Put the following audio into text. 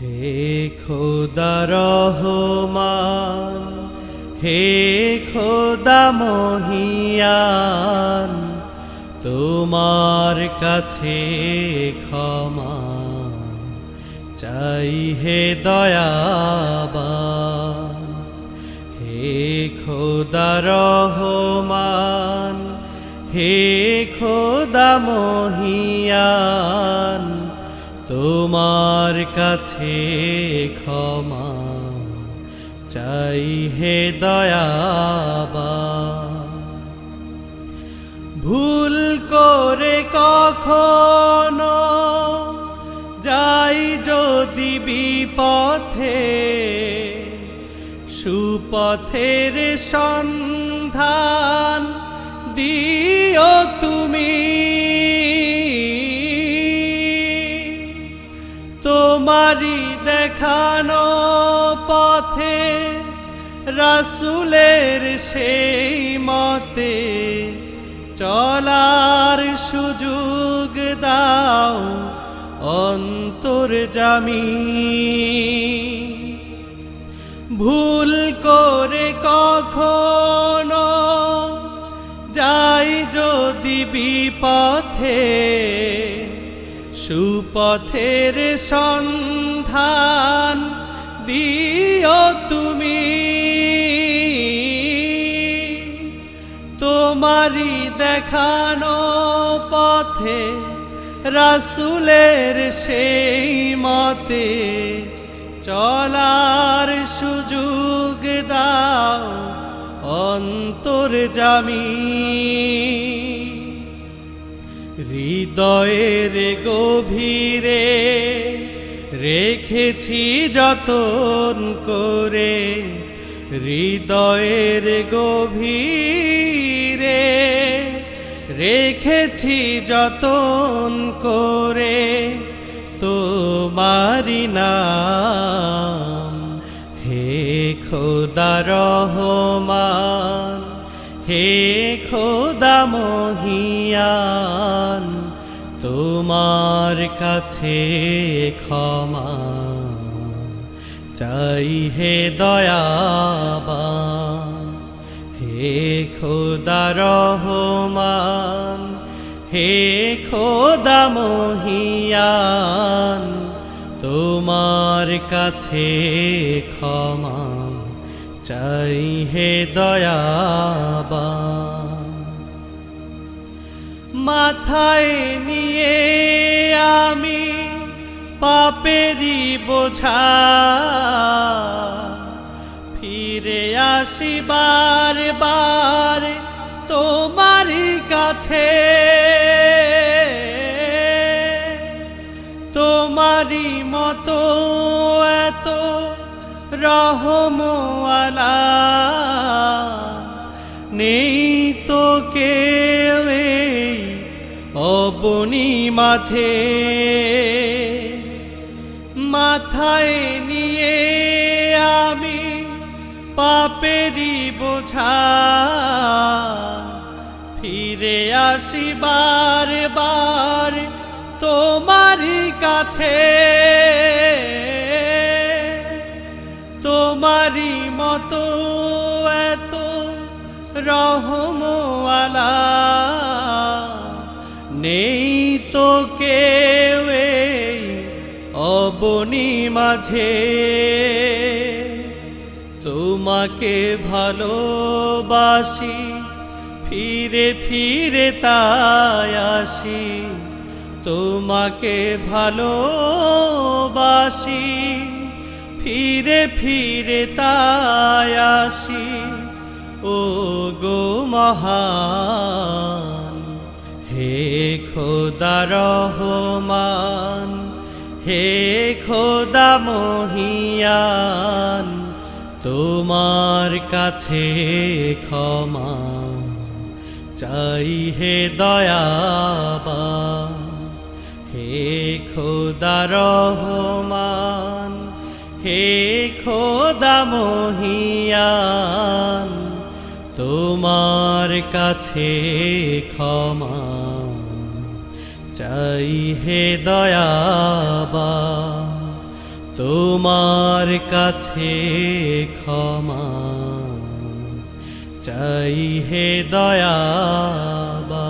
হে খোদা রহমান, হে খোদা মহিয়ান, তোমার কাছে ক্ষমা চাই হে দয়াবান। হে খোদা রহমান, হে খোদা মহিয়ান, তোমার কাছে ক্ষমা চাই হে দয়াবা। ভুল করে কখনো যাই যদি বিপথে, সুপথের সন্ধান দিও তুমি। তোমারি দেখানো পথে রাসুলের সেই মতে চলার সুযোগ দাও অন্তর জামি। ভুল করে কখনো যাই যদি বিপথে সুপথের সন্ধান দিও তুমি। তোমারি দেখানো পথে রাসুলের সেই মতে চলার সুযোগ দাও অন্তর জামি। হৃদয়ের গভীরে রেখেছি যতন করে, হৃদয়ের গভীরে রেখেছি যতন করে তোমারি নাম। হে খোদা রহমান, হে খোদা মহিয়ান তোমার কাছে ক্ষমা চাই হে দয়াবান, হে খোদা রহমান, হে খোদা মহিয়ান, তোমার কাছে ক্ষমা চাই হে দয়াবা মাথায় নিয়ে আমি পাপেরি বোঝা। ফিরে আসি বার বার তোমারই কাছে। তোমারই মতো এত রহমওয়ালা নেই তো কেউ মাঝে মাথায় নিয়ে আমি পাপেরি বোঝা ফিরে আসি বার বার তোমারই কাছে। তোমারই মতো এত রহমওয়ালা নেই মাঝে তোমাকে ভালোবাসি, ফিরে ফিরে তাই আসি। তোমাকে ভালোবাসি, ফিরে ফিরে তাই আসি। ও গো মহান, হে খোদা রহমান হে খোদা মহিয়ান, তোমার কাছে ক্ষমা চাই হে দয়াবান। হে খোদা রহমান, হে খোদা মহিয়ান, তোমার কাছে ক্ষমা চাই হে দয়াবা তোমার কাছে ক্ষমা। চাই হে দয়াবা